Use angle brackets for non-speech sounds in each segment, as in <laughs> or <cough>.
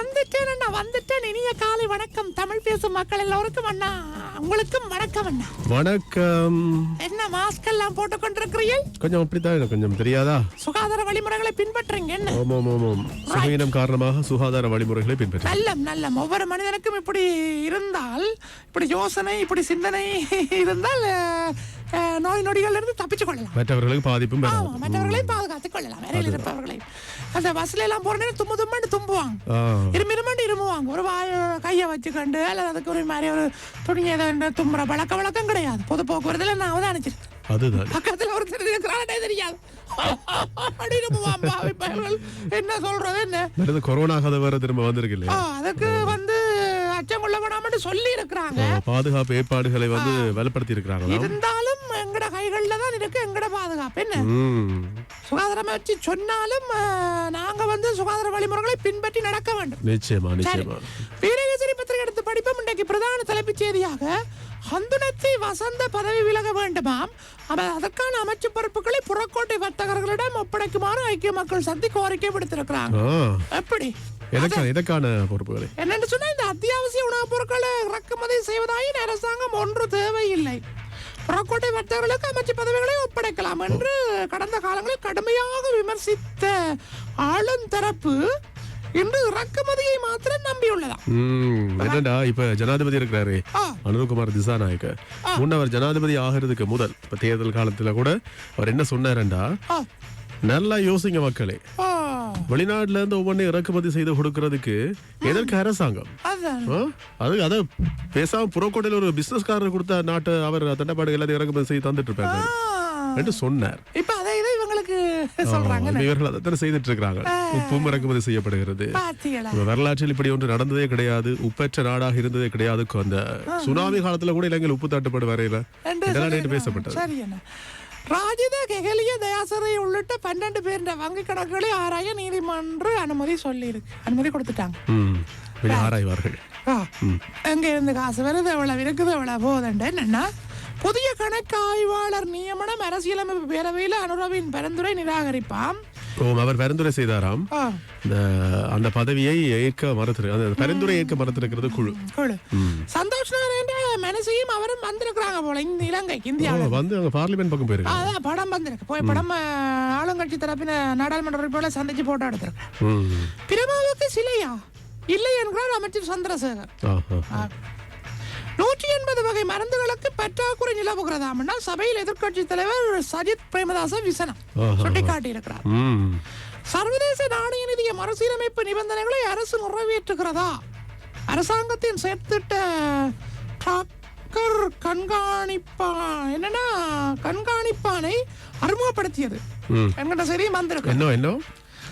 வந்துட்டேன் அண்ணா வந்துட்டேன். இனிய காலை வணக்கம். தமிழ் பேசும் மக்கள் எல்லோருக்கும் அண்ணா. உங்களுக்கும் வணக்கம் அண்ணா. வணக்கம். என்ன மாஸ்க் எல்லாம் போட்டு கொண்டிருக்கிறீர்கள்? கொஞ்சம் அப்படித்தான் கொஞ்சம் தெரியாதா? சுகாதார வழிமுறைகளை பின்பற்றுங்க என்ன? ஆமாம் ஆமாம் சுகையினம் காரணமாக சுகாதார வழிமுறைகளை பின்பற்ற நல்லம் நல்லம். ஒவ்வொரு மனிதனுக்கும் இப்படி இருந்தால் இப்படி யோசனை இப்படி சிந்தனை <laughs> இருந்தால் நோய் நொடிகள் இருந்து தப்பிச்சு கொள்ளலாம். மற்றவர்களுக்கு பாதிப்பும். மற்றவர்களையும் பாதுகாத்துக் கொள்ளலாம். வேலையில் இருப்பவர்களையும். அந்த பஸ்ல எல்லாம் போற நேரம் தும்மு தும்மண்டு தும்புவாங்க. இருமி இருமண்டு இருமுவாங்க ஒரு வாய கையை வச்சுக்கண்டு அல்லது அதுக்கு ஒரு மாதிரி ஒரு துணியை ஏதோ தும்புற பழக்க வழக்கம் கிடையாது. பொது போக்குவரத்துல நான் அவதானிச்சிருக்கேன் அதுதான். பக்கத்துல ஒருத்தர் இருக்கிறானே தெரியாது. என்ன சொல்றது என்ன? கொரோனா கதை வேற திரும்ப வந்திருக்கு அதுக்கு வந்து அச்சம் கொள்ள வேணாம்னு சொல்லி இருக்கிறாங்க பாதுகாப்பு ஏற்பாடுகளை வந்து வலுப்படுத்தி இருக்கிறாங்களா இருந்தாலும் சுகாதாரம் வச்சு சொன்னாலும் நாங்க வந்து சுகாதார வழிமுறைகளை பின்பற்றி நடக்க வேண்டும். நிச்சயமா நிச்சயமா. வீரகேசரி பத்திரிகை எடுத்து படிப்போம். இன்றைக்கு பிரதான தலைப்புச் செய்தியாக ஹந்துனத்தை வசந்த பதவி விலக வேண்டுமாம். அவர் அதற்கான அமைச்சு பொறுப்புகளை புறக்கோட்டை வர்த்தகர்களிடம் ஒப்படைக்குமாறு ஐக்கிய மக்கள் சக்தி கோரிக்கை விடுத்திருக்கிறாங்க. எப்படி? எதற்கான பொறுப்புகளை? என்னன்னு சொன்னா இந்த அத்தியாவசிய உணவுப் பொருட்களை இறக்குமதி செய்வதாயின் அரசாங்கம் ஒன்று தேவையில்லை. புறக்கோட்டை வர்த்தகர்களுக்கு அமைச்சு பதவிகளை ஒப்படைக்கலாம் என்று கடந்த காலங்களில் கடுமையாக விமர்சித்த ஆளுந்தரப்பு இன்று இறக்குமதியை மாத்திரம் நம்பியுள்ளதாம். ம் என்னடா இப்ப ஜனாதிபதி இருக்கிறாரு. ஆ. அனுர்குமார் திசாநாயக்க. முன்ன அவர் ஜனாதிபதி ஆகிறதுக்கு முதல் இப்ப தேர்தல் காலத்துல கூட அவர் என்ன சொன்னாருண்டா? நல்லா யோசிங்க மக்களே. வெளிநாட்டுல இருந்து ஒவ்வொன்றையும் இறக்குமதி செய்து கொடுக்கறதுக்கு எதற்கு அரசாங்கம்? அது அத பேசாம புறக்கோட்டையில ஒரு பிசினஸ்காரர் கொடுத்த நாட்டு அவர் தண்டப்பாடு எல்லாத்தையும் இறக்குமதி செய்து தந்துட்டு இருப்பாரு ஆ. என்று சொன்னார். இப்ப அதை இதை இவங்களுக்கு சொல்றாங்க இவர்கள் அதைத்தானே செய்துட்டு இருக்கிறாங்க உப்பும் இறக்குமதி செய்யப்படுகிறது. வரலாற்றில் இப்படி ஒன்று நடந்ததே கிடையாது. உப்பற்ற நாடாக இருந்ததே கிடையாது. அந்த சுனாமி காலத்துல கூட இலங்கையில் உப்பு தட்டுப்பாடு வரையில. இதெல்லாம் நேற்று. பேசப்பட்டது. ராஜித கெகலிய தயாசரை உள்ளிட்ட பன்னெண்டு பேர் வங்கி கணக்குகளை ஆராய நீதிமன்றம் அனுமதி சொல்லியிருக்கு. அனுமதி கொடுத்துட்டாங்க. ஆராய்வார்கள். எங்க இருந்து காசு வருது எவ்வளவு இருக்குது எவ்வளவு போகுதுண்டு என்னன்னா புதிய கணக்கு ஆய்வாளர் நியமனம் அரசியலமைப்பு பேரவையில் அனுரவின் பரிந்துரை நிராகரிப்பாம். ஓ அவர் பரிந்துரை செய்தாராம். அந்த பதவியை ஏற்க மறுத்து அந்த பரிந்துரை ஏற்க மறுத்திருக்கிறது குழு. குழு. சந்தோஷ் நாராயண மனசையும் அவரும் வந்திருக்கிறாங்க போல. இந்த இலங்கைக்கு இந்தியாவில். வந்து அங்க பார்லிமெண்ட் பக்கம் போயிருக்கு? அதான் படம் வந்திருக்கு. போய் படம் ஆளுங்கட்சி தரப்பின நாடாளுமன்ற உறுப்பினர்களை சந்திச்சு போட்டோ எடுத்திருக்கு. ம். பிரபாவுக்கு சிலையா? இல்லை என்கிறார் அமைச்சர் சந்திரசேகர். நூற்றி எண்பது வகை மருந்துகளுக்கு பற்றாக்குறை நிலவுகிறதாம்னா சபையில் எதிர்க்கட்சி தலைவர் சஜித் பிரேமதாச விசனம் ஆஹா. சுட்டிக்காட்டியிருக்கிறார். ம். சர்வதேச நாணய நிதிய மறுசீரமைப்பு நிபந்தனைகளை அரசு நிறைவேற்றுகிறதா? அரசாங்கத்தின் செயற்திட்ட டாக்கர் கண்காணிப்பா. என்னன்னா கண்காணிப்பானை அறிமுகப்படுத்தியது. என்கிட்ட செய்தியும் வந்திருக்கு. என்ன என்ன?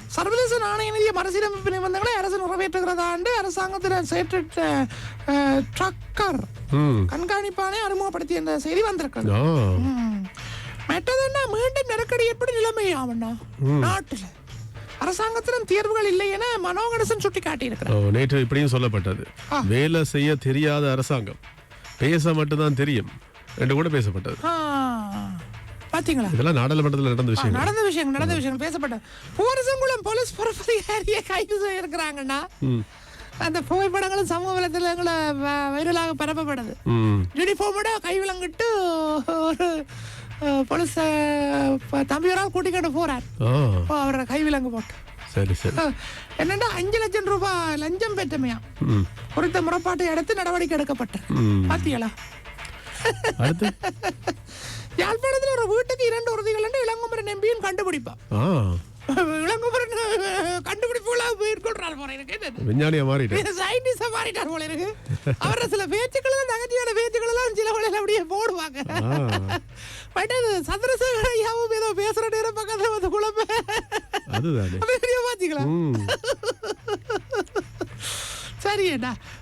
சர்வதேச நாணய நிதிய மறுசீரமைப்பு நிபந்தனைகளை அரசு நிறைவேற்றுகிறதாண்டு அரசாங்கத்தின் செயற்திட்ட அஹ், ட்ரக்கர் கண்காணிப்பானை அறிமுகப்படுத்திய இந்த செய்தி வந்திருக்கு ஆ. ம். மற்றதுன்னா மீண்டும் நெருக்கடி ஏற்படும் நிலைமை ஆவண்ணா நாட்டுல அரசாங்கத்திடம் தீர்வுகள் இல்லை என மனோகணசன் சுட்டி காட்டியிருக்கிறார் நேற்று இப்படியும் சொல்லப்பட்டது. வேலை செய்ய தெரியாத அரசாங்கம். பேச மட்டும்தான் தெரியும். என்று கூட பேசப்பட்டது. பாத்தீங்களா? இதெல்லாம் நாடாளுமன்றத்தில் நடந்த விஷயம் நடந்த விஷயங்கள் நடந்த விஷயங்கள் பேசப்பட்ட. பூரசங்குளம் போலீஸ் பொறுப்பதிகாரியை கைது செய்திருக்கிறாங்கண்ணா. அந்த புகைப்படங்களும் சமூக வலைத்தளங்கள வைரலாக பரப்பப்படுது யூனிஃபார்மோட கை விலங்கிட்டு ஒரு போலீஸ் தம்பியரால் கூட்டிக்கிட்டு போறார். ஆ. அப்போ அவரை கை விலங்கு போட்டு. சரி சரி. என்னன்னா அஞ்சு லட்சம் ரூபாய் லஞ்சம் பெற்றமையா? குறித்த முறைப்பாட்டை அடுத்து <laughs> நடவடிக்கை எடுக்கப்பட்டது ம். பாத்தீங்களா யாழ்ப்பாணத்தில் ஒரு வீட்டுக்கு இரண்டு உறுதிகள் இளங்குமரன் எம்பியும் கண்டுபிடிப்பான் ஆ. இளங்குமரன் கண்டுபிடிப்புகளா மேற்கொள்றார் போல இருக்கு? விஞ்ஞானியா மாறிட்டேன் சயின்டிஸ்டா மாறிட்டார் போல இருக்கு. அவர சில பேச்சுக்கள் எல்லாம் நகைச்சுவையான பேச்சுக்கள் எல்லாம் சில வழியில அப்படியே போடுவாங்க. பட் அது சந்திரசேகர் ஐயாவும் ஏதோ பேசுற நேரம் பக்கத்துல வந்து குழப்ப. அதுதானே. பாத்தீங்களா?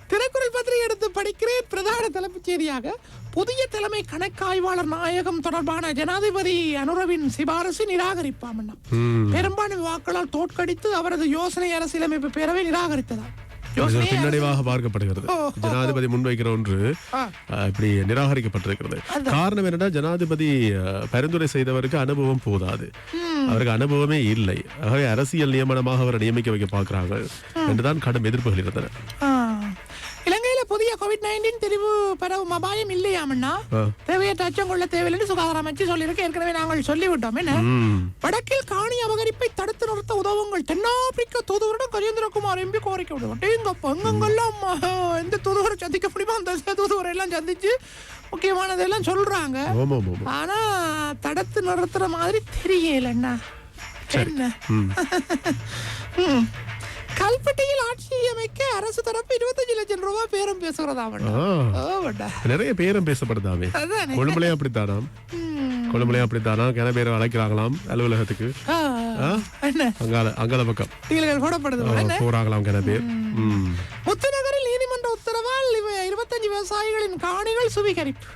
திருக்குறள் பத்திரிகை எடுத்து படிக்கிறேன். பிரதான தலைப்புச் செய்தியாக புதிய தலைமை கணக்காய்வாளர் நாயகம் தொடர்பான ஜனாதிபதி அனுரவின் சிபாரசு நிராகரிப்பாம் ம். பெரும்பான்மை வாக்களால் தோற்கடித்து அவரது யோசனை அரசியலமைப்பு பேரவை நிராகரித்ததா இது ஒரு யோசனை பின்னடைவாக பார்க்கப்படுகிறது. ஜனாதிபதி முன்வைக்கிற ஒன்று இப்படி நிராகரிக்கப்பட்டிருக்கிறது. காரணம் என்னன்னா ஜனாதிபதி பரிந்துரை செய்தவருக்கு அனுபவம் போதாது. அவருக்கு அனுபவமே இல்லை. ஆகவே அரசியல் நியமனமாக அவரை நியமிக்க வைக்க பார்க்கிறாங்க என்றுதான் கடும் எதிர்ப்புகள் இருந்தன. புதிய கோவிட் நைன்டீன் தெரிவு பரவும் அபாயம் இல்லையாமண்ணா. தேவையற்ற அச்சம் கொள்ள தேவையில்லை சுகாதார அமைச்சு சொல்லியிருக்கு. ஏற்கனவே நாங்கள் சொல்லிவிட்டோம். என்ன. வடக்கில் காணி அபகரிப்பை தடுத்து நிறுத்த உதவுங்கள். தென்னாப்பிரிக்க தூதுவரிடம் கஜேந்திரகுமார் எம்பி கோரிக்கை விடுவோம். எங்க எங்கெங்கெல்லாம் எந்த தூதுவரை சந்திக்க முடியுமோ அந்த தூதுவரை எல்லாம் சந்திச்சு முக்கியமானதெல்லாம் சொல்றாங்க. ஆனா தடுத்து நிறுத்துற மாதிரி தெரியலண்ணா. என்ன. <laughs> கல்பட்டியில் ஆட்சி அமைக்க அரசு தரப்பு இருபத்தஞ்சு லட்சம் ரூபாய் பேரம் பேசுகிறதா ஆ. ஓவட்டா நிறைய பேரும் பேசப்படுதாமே. கொழும்புலையும் அப்படித்தானாம். கொழும்புலையும் அப்படித்தானா கிண பேரை அழைக்கிறாங்களாம் அலுவலகத்துக்கு. அங்கால அங்கால பக்கம். போடப்படுது போறாங்களாம் கிண பேர். முத்துநகரில் நீதிமன்ற உத்தரவால் இருபத்தஞ்சு விவசாயிகளின் காணிகள் சுவீகரிப்பு.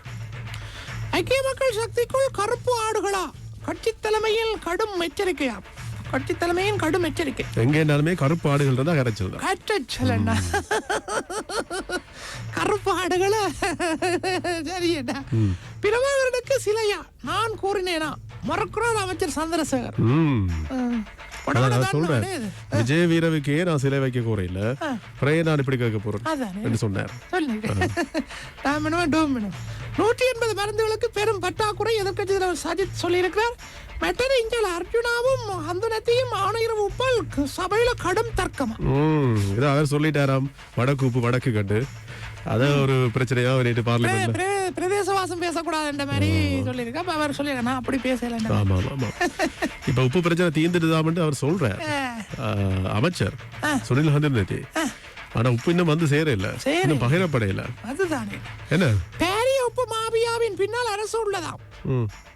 ஐக்கிய மக்கள் சக்திக்குள் கருப்பு ஆடுகளா? கட்சி தலைமையில் கடும் எச்சரிக்கையா? கட்சி தலைமையின் கடும் எச்சரிக்கை. எங்க இருந்தாலுமே கருப்பு ஆடுகள் இருந்தா கரைச்சல் தான் கற்றச்சலண்ணா கருப்பு ஆடுகளா? சரியண்ணா பிரபாகரனுக்கு சிலையா? நான் கூறினேனா? மறக்கிறார் அமைச்சர் சந்திரசேகர். சொல்றேன். விஜய் வீரவுக்கே நான் சிலை வைக்க கூறையில பிறகு நான் இப்படி கேட்க போறேன்? <laughs> நூற்றி எண்பது மருந்துகளுக்கு பெரும் பற்றாக்குறை எதிர்க்கட்சி தலைவர் சஜித் சொல்லியிருக்கிறார். மற்றது இங்கே அர்ஜுனாவும் அந்தனத்தையும் ஆணையரும் உப்பால் சபையில கடும் தர்க்கமா? இதை அவர் சொல்லிட்டாராம். வடக்கு உப்பு வடக்கு கண்டு அத ஒரு பிரச்சனையா நேற்று பார்லிமெண்ட்ல. பிரே- பிரதேசவாசம் பேசக்கூடாதுன்ற மாதிரி சொல்லியிருக்கா. அப்ப அவர் சொல்லியிருக்க நான் அப்படி பேசல ஆமா ஆமா இப்ப உப்பு பிரச்சனை தீர்ந்துட்டுதாமன்ட்டு அவர் சொல்றார். ஆஹ், அமைச்சர் சுனில் ஹந்திரநேத்தி ஆனா உப்பு இன்னும் வந்து சேர இல்ல இன்னும் பகிரப்படையில. அதுதானே. என்ன? பேரிய உப்பு மாபியாவின் பின்னால் அரசு உள்ளதாம்.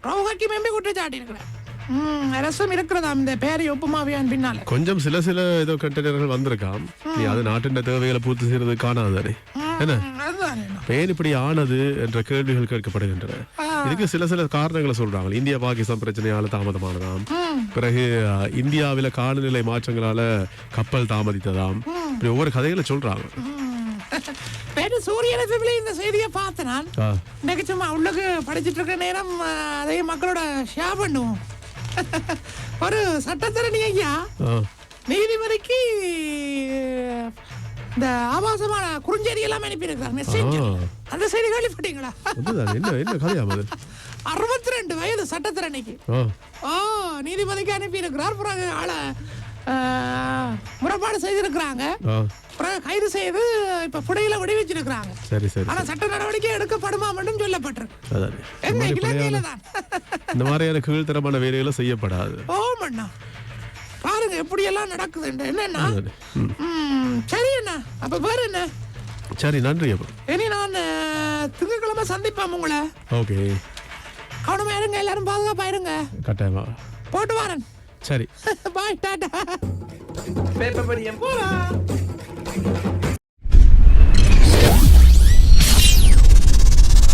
ரவுகட்டி மேம்பி குற்றச்சாட்டி இருக்கிறார் ம், அரசும் இருக்கிறதாம் இந்த பேரிய உப்பு மாபியாவின் பின்னால. கொஞ்சம் சில சில ஏதோ கண்டெய்னர்கள் வந்திருக்காம். நீ அது நாட்டின் தேவைகளை பூர்த்தி செய்யறது காணாதானே என்ன? ஏன் இப்படி ஆனது என்ற கேள்விகள் கேட்கப்படுகின்றன. இதுக்கு சில சில காரணங்களை சொல்றாங்க. இந்தியா பாகிஸ்தான் பிரச்சனையால தாமதமானதாம். பிறகு இந்தியாவில காலநிலை மாற்றங்களால கப்பல் தாமதித்ததாம். இப்படி ஒவ்வொரு கதைகளை சொல்றாங்க. பேரு சூரியன் எஃப்எம்ல இந்த செய்தியை பார்த்தேன் நான். இன்னைக்கு சும்மா உள்ளுக்கு படிச்சிட்டு இருக்க நேரம் அதையும் மக்களோட ஷேர் பண்ணுவோம். ஒரு சட்டத்தரணி ஐயா. நீதிபதிக்கு இந்த ஆபாசமான குறுஞ்செய்தி எல்லாம் அனுப்பியிருக்கிறார் ஆ. அந்த செய்தி கேள்விப்பட்டீங்களா? என்ன என்ன கதையாம் அது? அறுபத்தி ரெண்டு வயது சட்டத்திறனைக்கு ஓ நீதிபதிக்கு அனுப்பியிருக்கிறார். பிறகு ஆளை முறைப்பாடு செய்திருக்கிறாங்க. பிறகு கைது செய்து இப்ப புடையில விடுவிச்சிருக்கிறாங்க. சரி சரி ஆனா சட்ட நடவடிக்கை எடுக்கப்படுமா மட்டும் சொல்லப்பட்டிருக்கு. எங்க இலங்கையில தான். இந்த மாதிரியான கீழ்த்தரமான வேலைகளை செய்யப்படாது. ஓ மண்ணா பாருங்க எப்படி எல்லாம் நடக்குதுன்னு என்னன்னா சரி. அண்ணா அப்ப வேற என்ன? சரி நன்றி அப்போ. இனி நான் அஹ், திங்கட்கிழமை சந்திப்பேன் உங்களை. ஓகே. கவனமா இருங்க எல்லாரும் பாதுகாப்பா இருங்க. கட்டாயமா. போட்டு வரேன். சரி. <laughs> பாய் டாடா. பேப்பர் படியம் போலாம்